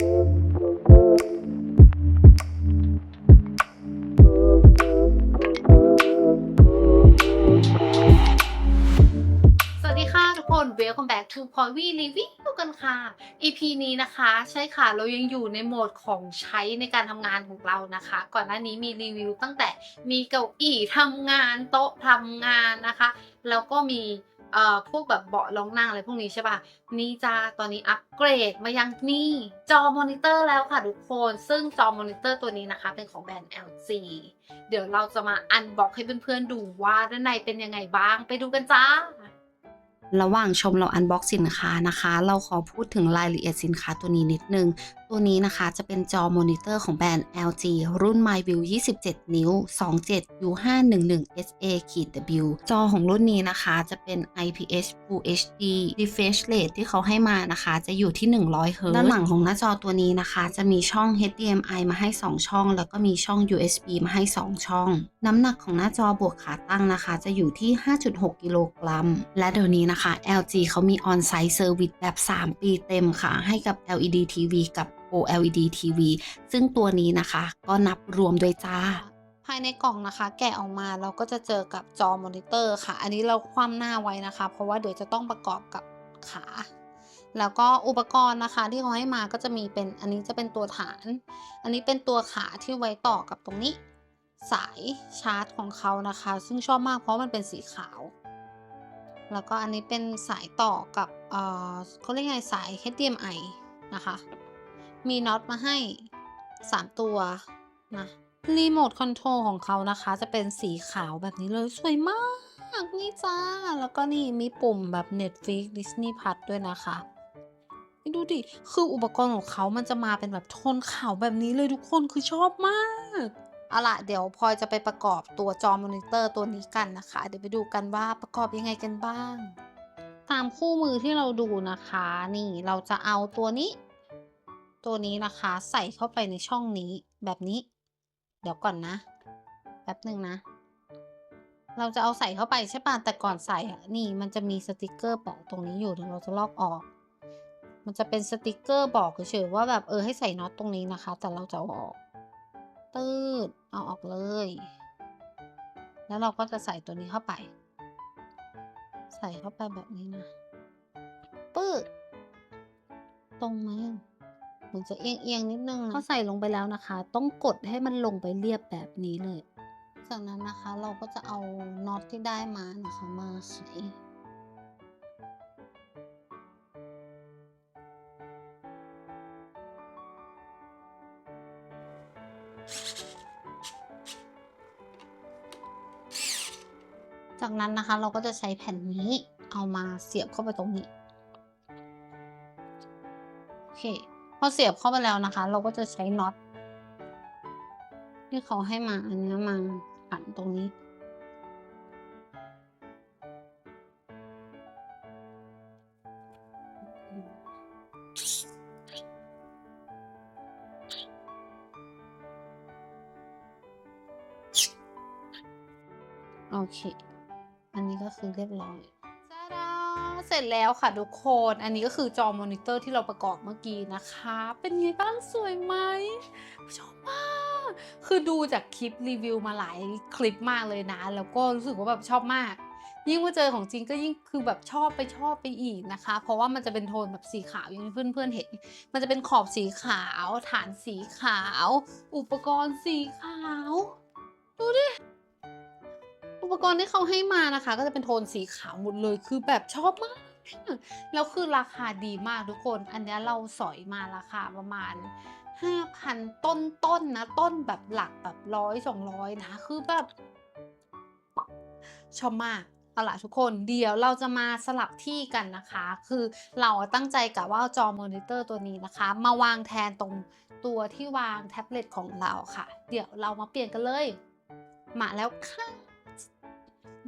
สวัสดีค่ะทุกคน Welcome back to p o i v y Review กันค่ะ EP นี้นะคะใช่ค่ะเรายังอยู่ในโหมดของใช้ในการทำงานของเรานะคะ ก่อนหน้านี้มีรีวิวตั้งแต่มีเก้าอี้ทำงานโต๊ะทำงานนะคะ แล้วก็มี เอ่อพวกแบบเบาะรองนั่งอะไรพวกนี้ใช่ปะนี่จ้าตอนนี้อัปเกรดมายังนี่จอมอนิเตอร์แล้วค่ะทุกคน ซึ่งจอมอนิเตอร์ตัวนี้นะคะ เป็นของแบรนด์ LG เดี๋ยวเราจะมาอันบ็อกให้เพื่อนๆดูว่าด้านในเป็นยังไงบ้างไปดูกันจ้าระหว่างชมเราอันบ็อกสินค้านะคะ เราขอพูดถึงรายละเอียดสินค้าตัวนี้นิดนึง ตัวนี้นะคะจะเป็นจอมอนิเตอร์ของแบรนด์ LG รุ่น MyView 27 นิ้ว 27 U511 SA W จอของรุ่นนี้นะคะจะเป็น IPS Full HD refresh rate ที่เขาให้มานะคะ จะอยู่ที่ 100 Hz ด้านหลังของหน้าจอตัวนี้นะคะ จะมีช่อง HDMI มาให้ 2 ช่อง แล้วก็มีช่อง USB มาให้ 2 ช่อง น้ำหนักของหน้าจอบวกขาตั้งนะคะ จะอยู่ที่ 5.6 กิโลกรัม และเดี๋ยวนี้นะคะ LG เขามี on-site service แบบ 3 ปีเต็มค่ะ ให้กับ LED TV กับ OLED TV ซึ่งตัวนี้นะคะก็นับรวมด้วยจ้า ภายในกล่องนะคะ แกะออกมาเราก็จะเจอกับจอมอนิเตอร์ค่ะ อันนี้เราคว่ำหน้าไว้นะคะ เพราะว่าเดี๋ยวจะต้องประกอบกับขา แล้วก็อุปกรณ์นะคะที่เขาให้มาก็จะมีเป็นอันนี้จะเป็นตัวฐาน อันนี้เป็นตัวขาที่ไว้ต่อกับตรงนี้ สายชาร์จของเขานะคะ ซึ่งชอบมากเพราะมันเป็นสีขาวแล้วก็อันนี้เป็นสายต่อกับ เอ่อเขาเรียกไงสาย HDMI นะคะ มีน็อตมาให้ 3 ตัวนะรีโมทคอนโทรลของเขานะคะจะเป็นสีขาวแบบนี้เลยสวยมาก นี่จ้า แล้วก็นี่มีปุ่มแบบ Netflix Disney Plus ด้วยนะคะนี่ดูดิ คืออุปกรณ์ของเขามันจะมาเป็นแบบโทนขาวแบบนี้เลยทุกคนคือชอบมากเอาล่ะเดี๋ยวพลอยจะไปประกอบตัวจอมอนิเตอร์ตัวนี้กันนะคะ เดี๋ยวไปดูกันว่าประกอบยังไงกันบ้าง ตามคู่มือที่เราดูนะคะ นี่เราจะเอาตัวนี้ ตัวนี้นะคะใส่เข้าไปในช่องนี้แบบนี้ เดี๋ยวก่อนนะแป๊บหนึ่งนะ เราจะเอาใส่เข้าไปใช่ป่ะแต่ก่อนใส่อะนี่มันจะมีสติกเกอร์แปะตรงนี้อยู่เดี๋ยวเราจะลอกออก มันจะเป็นสติกเกอร์บอกเฉยๆว่าแบบเออให้ใส่น็อตตรงนี้นะคะ แต่เราจะเอาออก ตืดเอาออกเลย แล้วเราก็จะใส่ตัวนี้เข้าไป ใส่เข้าไปแบบนี้นะปื้ดตรงไหม มือนจะเอียงเอียงๆนิดนึงนะพอใส่ลงไปแล้วนะคะ ต้องกดให้มันลงไปเรียบแบบนี้เลย จากนั้นนะคะเราก็จะเอาน็อตที่ได้มานะคะมาไขจากนั้นนะคะเราก็จะใช้แผ่นนี้เอามาเสียบเข้าไปตรงนี้ โอเค พอเสียบเข้าไปแล้วนะคะ เราก็จะใช้น็อตที่เขาให้มาอันนี้มาขันตรงนี้ โอเค อันนี้ก็คือเรียบร้อย เสร็จแล้วค่ะทุกคน อันนี้ก็คือจอมอนิเตอร์ที่เราประกอบเมื่อกี้นะคะ เป็นไงบ้างสวยไหมชอบมาก คือดูจากคลิปรีวิวมาหลายคลิปมากเลยนะ แล้วก็รู้สึกว่าแบบชอบมาก ยิ่งมาเจอของจริงก็ยิ่งคือแบบชอบไปชอบไปอีกนะคะ เพราะว่ามันจะเป็นโทนแบบสีขาวอย่างที่เพื่อนๆเห็น มันจะเป็นขอบสีขาว ฐานสีขาว อุปกรณ์สีขาว ปกรณ์ที่เขาให้มานะคะ ก็จะเป็นโทนสีขาวหมดเลยคือแบบชอบมาก แล้วคือราคาดีมากทุกคน อันนี้เราสอยมาราคาประมาณ 5,000 ต้นต้นๆนะต้นแบบหลักแบบร้อยสองร้อยนะ คือแบบชอบมากเอาล่ะทุกคนเดี๋ยวเราจะมาสลับที่กันนะคะ คือเราตั้งใจกับว่าจอมอนิเตอร์ตัวนี้นะคะ มาวางแทนตรงตัวที่วางแท็บเล็ตของเราค่ะ เดี๋ยวเรามาเปลี่ยนกันเลย มาแล้วค่ะ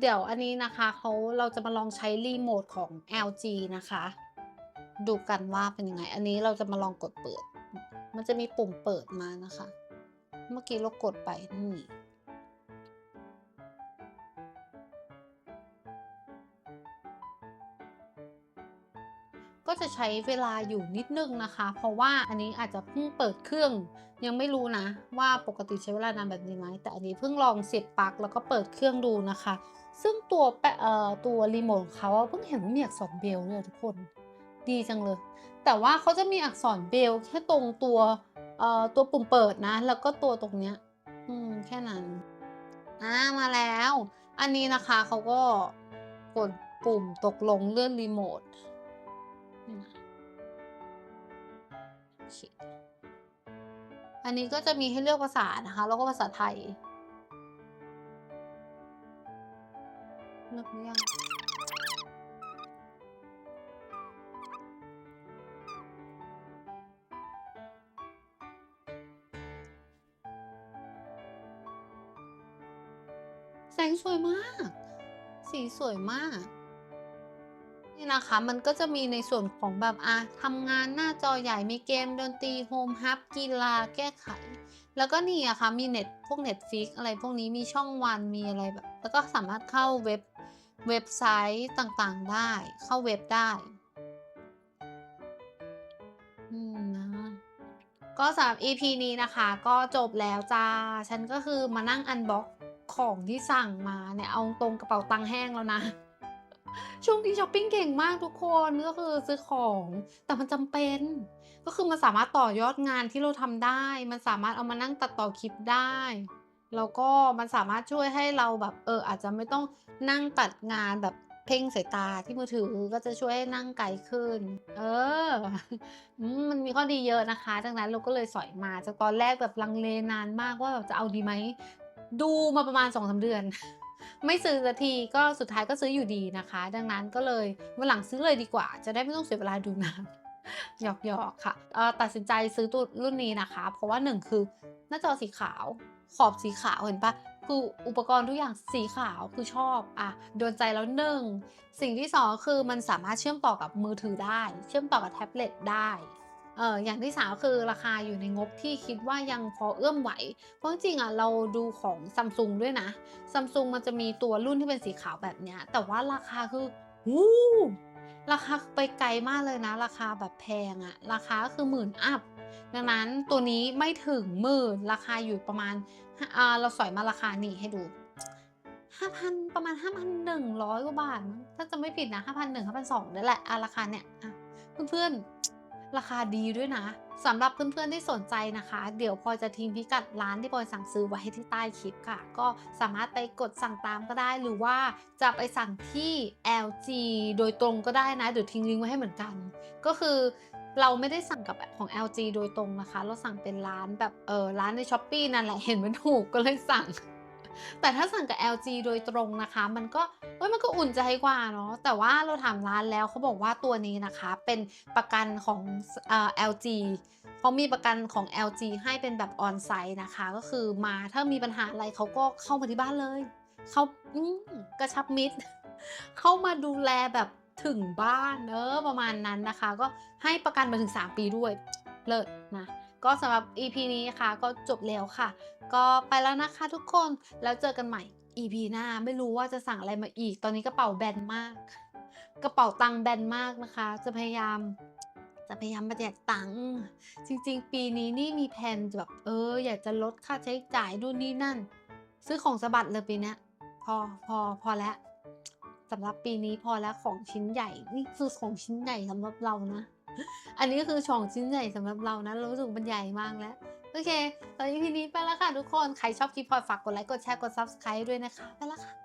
เดี๋ยวอันนี้นะคะเขาเราจะมาลองใช้รีโมทของ LG นะคะ ดูกันว่าเป็นยังไง อันนี้เราจะมาลองกดเปิด มันจะมีปุ่มเปิดมานะคะ เมื่อกี้เรากดไปนี่ ก็จะใช้เวลาอยู่นิดนึงนะคะ เพราะว่าอันนี้อาจจะเพิ่งเปิดเครื่อง ยังไม่รู้นะว่าปกติใช้เวลานานแบบนี้ไหมแต่อันนี้เพิ่งลองเสียบปลั๊กแล้วก็เปิดเครื่องดูนะคะ ซึ่งตัวแปะเอ่อตัวรีโมทเขาเพิ่งเห็นว่ามีอักษรเบลด้วยทุกคนดีจังเลย แต่ว่าเขาจะมีอักษรเบลแค่ตรงตัวเอ่อตัวปุ่มเปิดนะ แล้วก็ตัวตรงเนี้ยอืมแค่นั้นอ่ามาแล้ว อันนี้นะคะเขาก็กดปุ่มตกลงเลื่อนรีโมท นี่ะอันนี้ก็จะมีให้เลือกภาษานะคะ แล้วก็ภาษาไทยเลือกหรือยังแสงสวยมาก สีสวยมาก นี่นะคะ มันก็จะมีในส่วนของแบบอะทำงานหน้าจอใหญ่มีเกมดนตรีโฮมฮับกีฬาแก้ไข แล้วก็นี่อะค่ะมีเน็ตพวก Netflix อะไรพวกนี้มีช่องวันมีอะไรแบบ แล้วก็สามารถเข้าเว็บเว็บไซต์ต่างๆได้ เข้าเว็บได้อืมนะก็สำหรับ EP นี้นะคะก็จบแล้วจ้า ฉันก็คือมานั่งอันบ็อกของที่สั่งมาเนี่ย เอาตรงกระเป๋าตังค์แห้งแล้วนะ ช่วงที่ช้อปปิ้งเก่งมากทุกคนก็คือซื้อของแต่มันจำเป็น ก็คือมันสามารถต่อยอดงานที่เราทำได้ มันสามารถเอามานั่งตัดต่อคลิปได้แล้วก็มันสามารถช่วยให้เราแบบเอออาจจะไม่ต้องนั่งตัดงานแบบเพ่งสายตาที่มือถือก็จะช่วยให้นั่งไกลขึ้น เออ มันมีข้อดีเยอะนะคะ ดังนั้นเราก็เลยสอยมาจากตอนแรกแบบลังเลนานมากว่าแบบจะเอาดีไหม ดูมาประมาณ2อสาเดือน ไม่ซื้อสักทีก็สุดท้ายก็ซื้ออยู่ดีนะคะ ดังนั้นก็เลยวันหลังซื้อเลยดีกว่า จะได้ไม่ต้องเสียเวลาดูนานหยอกหยอกๆค่ะตัดสินใจซื้อตัวรุ่นนี้นะคะ เพราะว่าหนึ่งคือหน้าจอสีขาว ขอบสีขาวเห็นปะคืออุปกรณ์ทุกอย่างสีขาวคือชอบอะโดนใจแล้วหนึ่งสิ่งที่สองคือมันสามารถเชื่อมต่อกับมือถือได้ เชื่อมต่อกับแท็บเล็ตได้ เอออย่างที่สามคือราคาอยู่ในงบที่คิดว่ายังพอเอื้อมไหว เพราะจริงอะเราดูของซัมซุงด้วยนะซัมซุงมันจะมีตัวรุ่นที่เป็นสีขาวแบบเนี้ย แต่ว่าราคาคือวู้ราคาไปไกลมากเลยนะ ราคาแบบแพงอะราคาก็คือหมื่นอัพดังนั้นตัวนี้ไม่ถึงหมื่นราคาอยู่ประมาณอ่าเราสอยมาราคานี่ให้ดูห้าพันประมาณห้าพันหนึ่งร้อยกว่าบาท ถ้าจะไม่ผิดนะห้าพันหนึ่งห้าพันสองนั่นแหละอะราคาเนี่ยเพื่อนๆ ราคาดีด้วยนะสำหรับเพื่อนๆที่สนใจนะคะ เดี๋ยวพลอยจะทิ้งพิกัดร้านที่พลอยสั่งซื้อไว้ที่ใต้คลิปค่ะ ก็สามารถไปกดสั่งตามก็ได้ หรือว่าจะไปสั่งที่ LG โดยตรงก็ได้นะเดี๋ยวทิ้งลิงก์ไว้ให้เหมือนกัน ก็คือเราไม่ได้สั่งกับของ LG โดยตรงนะคะ เราสั่งเป็นร้านแบบเออร้านใน s h อ p e e นั่นแหละเห็นมันถูกก็เลยสั่ง แต่ถ้าสั่งกับ LG โดยตรงนะคะ มันก็เอ้ยมันก็อุ่นใจกว่าเนาะแต่ว่าเราถามร้านแล้วเขาบอกว่าตัวนี้นะคะ เป็นประกันของเอ่อ LG เขามีประกันของ LG ให้เป็นแบบออนไซต์นะคะ ก็คือมาถ้ามีปัญหาอะไรเขาก็เข้ามาที่บ้านเลย เขากระชับมิตร เข้ามาดูแลแบบถึงบ้านเนอะประมาณนั้นนะคะ ก็ให้ประกันมาถึง 3 ปีด้วย เลิศนะ ก็สำหรับ EP นี้ค่ะก็จบแล้วค่ะ ก็ไปแล้วนะคะทุกคนแล้วเจอกันใหม่ EP หน้าไม่รู้ว่าจะสั่งอะไรมาอีก ตอนนี้กระเป๋าแบนมาก กระเป๋าตังค์แบนมากนะคะ จะพยายาม จะพยายามประหยัดตังค์จริง ๆ ปีนี้นี่มีแผนแบบเออ อยากจะลดค่าใช้จ่ายดูนนี่นั่น ซื้อของสะบัดเลยปีเนี้ยพอพอพอแล้วสำหรับปีนี้พอแล้วของชิ้นใหญ่ นี่คือของชิ้นใหญ่สำหรับเรานะ อันนี้ก็คือช่องชิ้นใหญ่สำหรับเรานะเรารู้สึกมันใหญ่มากแล้ว โอเค ตอนนี้พีนี้ไปแล้วค่ะทุกคน ใครชอบคลิปพอฝากกดไลค์ กดแชร์ กด subscribe ด้วยนะคะ ไปแล้วค่ะ